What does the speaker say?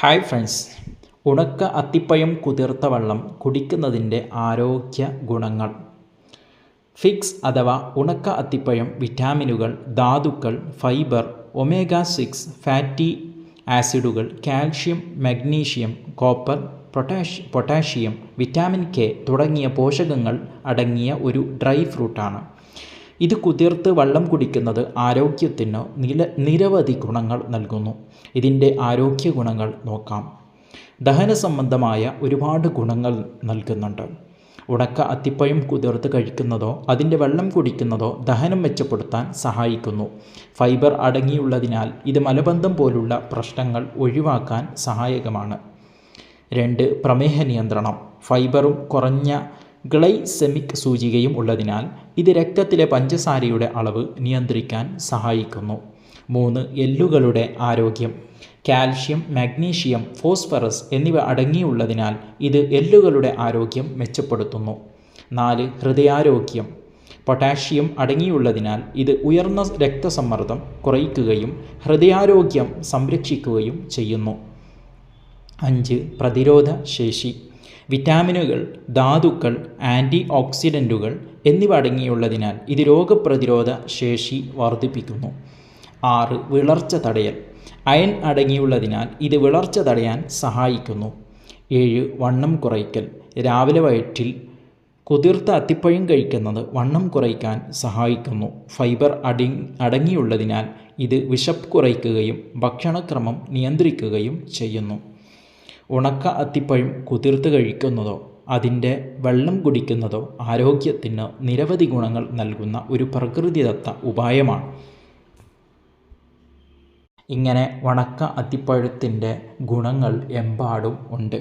Hi friends ഉണക്ക അത്തിപ്പഴം കുതിർത്ത വെള്ളം കുടിക്കുന്നതിന്റെ ആരോഗ്യ ഗുണങ്ങൾ. ഫിക്സ് അഥവാ ഉണക്ക അത്തിപ്പഴം വിറ്റാമിനുകൾ ധാതുക്കൾ ഫൈബർ ഒമേഗ സിക്സ് ഫാറ്റി ആസിഡുകൾ calcium magnesium copper potash potassium vitamin K തുടങ്ങിയ പോഷകങ്ങൾ അടങ്ങിയ ഒരു ഡ്രൈ ഫ്രൂട്ടാണ് ഇത് കുതിർത്ത് വെള്ളം കുടിക്കുന്നത് ആരോഗ്യത്തിന് നില നിരവധി ഗുണങ്ങൾ നൽകുന്നു. ഇതിന്റെ ആരോഗ്യ ഗുണങ്ങൾ നോക്കാം. ദഹന സംബന്ധമായ ഒരുപാട് ഗുണങ്ങൾ നൽകുന്നുണ്ട്. ഉണക്ക അത്തിപ്പഴം കുതിർത്ത് കഴിക്കുന്നതോ അതിന്റെ വെള്ളം കുടിക്കുന്നതോ ദഹനം മെച്ചപ്പെടുത്താൻ സഹായിക്കുന്നു. ഫൈബർ അടങ്ങിയുള്ളതിനാൽ ഇത് മലബന്ധം പോലുള്ള പ്രശ്നങ്ങൾ ഒഴിവാക്കാൻ സഹായകമാണ്. രണ്ട് പ്രമേഹ നിയന്ത്രണം. ഫൈബറും കുറഞ്ഞ ഗ്ലൈസെമിക് സൂചികയും ഉള്ളതിനാൽ ഇത് രക്തത്തിലെ പഞ്ചസാരയുടെ അളവ് നിയന്ത്രിക്കാൻ സഹായിക്കുന്നു. മൂന്ന് എല്ലുകളുടെ ആരോഗ്യം. കാൽഷ്യം മാഗ്നീഷ്യം ഫോസ്ഫറസ് എന്നിവ അടങ്ങിയുള്ളതിനാൽ ഇത് എല്ലുകളുടെ ആരോഗ്യം മെച്ചപ്പെടുത്തുന്നു. നാല് ഹൃദയാരോഗ്യം. പൊട്ടാഷ്യം അടങ്ങിയുള്ളതിനാൽ ഇത് ഉയർന്ന രക്തസമ്മർദ്ദം കുറയ്ക്കുകയും ഹൃദയാരോഗ്യം സംരക്ഷിക്കുകയും ചെയ്യുന്നു. അഞ്ച് പ്രതിരോധ ശേഷി വിറ്റാമിനുകൾ ധാതുക്കൾ ആന്റി ഓക്സിഡന്റുകൾ എന്നിവ അടങ്ങിയുള്ളതിനാൽ ഇത് രോഗപ്രതിരോധ ശേഷി വർദ്ധിപ്പിക്കുന്നു. ആറ് വിളർച്ച തടയൽ. അയൺ അടങ്ങിയുള്ളതിനാൽ ഇത് വിളർച്ച തടയാൻ സഹായിക്കുന്നു. ഏഴ് വണ്ണം കുറയ്ക്കൽ. രാവിലെ വയറ്റിൽ കുതിർത്ത അത്തിപ്പഴം കഴിക്കുന്നത് വണ്ണം കുറയ്ക്കാൻ സഹായിക്കുന്നു. ഫൈബർ അടി അടങ്ങിയുള്ളതിനാൽ ഇത് വിശപ്പ് കുറയ്ക്കുകയും ഭക്ഷണക്രമം നിയന്ത്രിക്കുകയും ചെയ്യുന്നു. ഉണക്ക അത്തിപ്പഴം കുതിർത്ത് കഴിക്കുന്നതോ അതിന്റെ വെള്ളം കുടിക്കുന്നതോ ആരോഗ്യത്തിന് നിരവധി ഗുണങ്ങൾ നൽകുന്ന ഒരു പ്രകൃതിദത്ത ഉപായമാണ്. ഇങ്ങനെ ഉണക്ക അത്തിപ്പഴത്തിന്റെ ഗുണങ്ങൾ എമ്പാടും ഉണ്ട്.